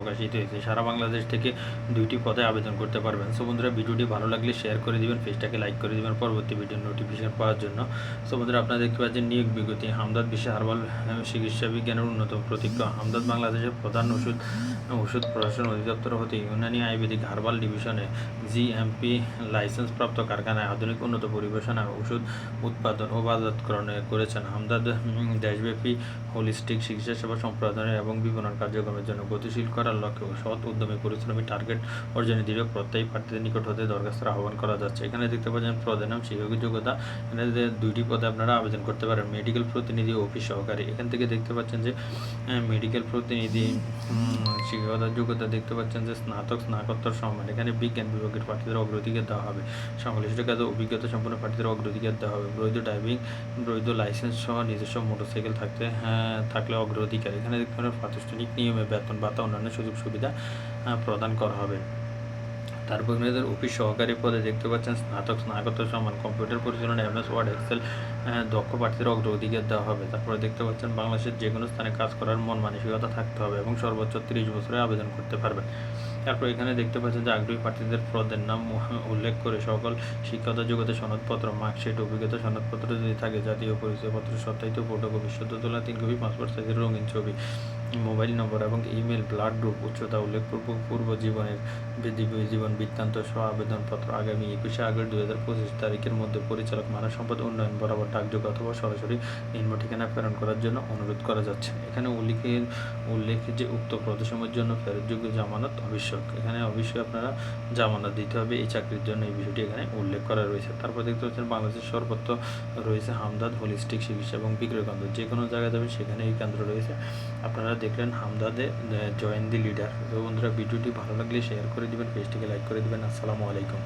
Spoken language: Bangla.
প্রকাশিত হয়েছে। সারা বাংলাদেশ থেকে দুইটি পদে আবেদন করতে পারবেন। সো বন্ধুরা, ভিডিওটি ভালো লাগলে শেয়ার করে দিবেন, পেজটাকে লাইক করে দিবেন, পরবর্তী ভিডিওর নোটিফিকেশন পাওয়ার জন্য। সো বন্ধুরা, আপনারা দেখতে পাচ্ছেন নিয়োগ বিজ্ঞপ্তি হামদাদ বিশ্বে হারবাল চিকিৎসা বিজ্ঞানের অন্যতম প্রতিজ্ঞা হামদাদ বাংলাদেশের প্রধান ওষুধ ওষুধ প্রশাসন অধিদপ্তর হতে ইউনানি আয়ুর্বেদিক হার্বাল ডিভিশনে জিএমপি লাইসেন্সপ্রাপ্ত কারখানায় আধুনিক উন্নত পরিবেশনা ওষুধ উৎপাদন ও বাজারকরণ করেছেন। হামদাদ দেশব্যাপী হোলিস্টিক চিকিৎসা সেবা সম্প্রদানের এবং বিপণন কার্যক্রমের জন্য গতিশীল করার লক্ষ্যে সৎ উদ্যমী পরিশ্রমী টার্গেট অর্জনে দৃঢ় প্রত্যয়ী প্রার্থীদের নিকট হতে দরখাস্তের আহ্বান করা যাচ্ছে। এখানে দেখতে পাচ্ছেন পদের নাম শিক্ষকের যোগ্যতা। এখানে দুইটি পদে আপনারা আবেদন করতে পারেন মেডিকেল প্রতিনিধি অফিস সহকারী। এখান থেকে দেখতে পাচ্ছেন যে মেডিকেল প্রতিনিধি শিক্ষকতার যোগ্যতা দেখতে পাচ্ছেন যে স্নাতক স্নাতকোত্তর সম্মান এখানে বিজ্ঞান বিভাগের প্রার্থীদের অগ্রাধিকার দেওয়া হবে। সংশ্লিষ্ট কাজে অভিজ্ঞতা সম্পন্ন প্রার্থীদের অগ্রাধিকার দেওয়া হবে। বৈধ ড্রাইভিং বৈধ লাইসেন্স সহ নিজস্ব মোটরসাইকেল থাকতে হ্যাঁ, থাকলে অগ্রাধিকার। এখানে দেখতে পারেন প্রাতিষ্ঠানিক নিয়মে বেতন ভাতা অন্যান্য সুযোগ সুবিধা প্রদান করা হবে। তারপর এদের অফিস সহকারী পদে দেখতে পাচ্ছেন স্নাতক স্নাতকোত্তর সমান কম্পিউটার পরিচালনা, এমএস, ওয়ার্ড, এক্সেল দক্ষ প্রার্থীদের অগ্রাধিকার দেওয়া হবে। তারপরে দেখতে পাচ্ছেন বাংলাদেশের যে কোনো স্থানে কাজ করার মন মানসিকতা থাকতে হবে এবং সর্বোচ্চ তিরিশ বছরে আবেদন করতে পারবেন তারপর এখানে দেখতে পাচ্ছেন যে আগ্রহী প্রার্থীদের পদের নাম উল্লেখ করে সকল শিক্ষাগত যোগ্যতা সনদপত্র, মার্কশিট, অভিজ্ঞতা সনদপত্র যদি থাকে, জাতীয় পরিচয়পত্র, সত্যায়িত ফটোকপি সদ্য তোলা তিন কপি, পাসপোর্ট সাইজের রঙিন ছবি মোবাইল নম্বর এবং ইমেল, ব্লাড গ্রুপ, উচ্চতা উল্লেখপূর্ব পূর্ব জীবনের জীবন বৃত্তান্ত সহ আবেদনপত্র আগামী একুশে আগস্ট দু হাজার পঁচিশ তারিখের মধ্যে পরিচালক, মানব সম্পদ উন্নয়ন বরাবর ডাকযোগ অথবা সরাসরি নিম্ন ঠিকানা প্রেরণ করার জন্য অনুরোধ করা যাচ্ছে। এখানে উল্লেখের উল্লেখ যে উক্ত প্রদর্শনের জন্য ফেরতযোগ্য জামানত আবশ্যক এখানে অবশ্যই আপনারা জামানত দিতে হবে, এই চাকরির জন্য এই বিষয়টি এখানে উল্লেখ করা রয়েছে। তারপর দেখতে পাচ্ছেন, বাংলাদেশের সর্বত্র রয়েছে হামদাদ হোলিস্টিক চিকিৎসা এবং বিক্রয় কেন্দ্র যে কোনো জায়গায় যাবেন সেখানে এই কেন্দ্র রয়েছে। আপনারা দেখলেন হামদাদে জয়েন দি লিডার। তো বন্ধুরা, ভিডিওটি ভালো লাগলে শেয়ার করে দিবেন, পেজটিকে লাইক করে দিবেন। আসসালামু আলাইকুম।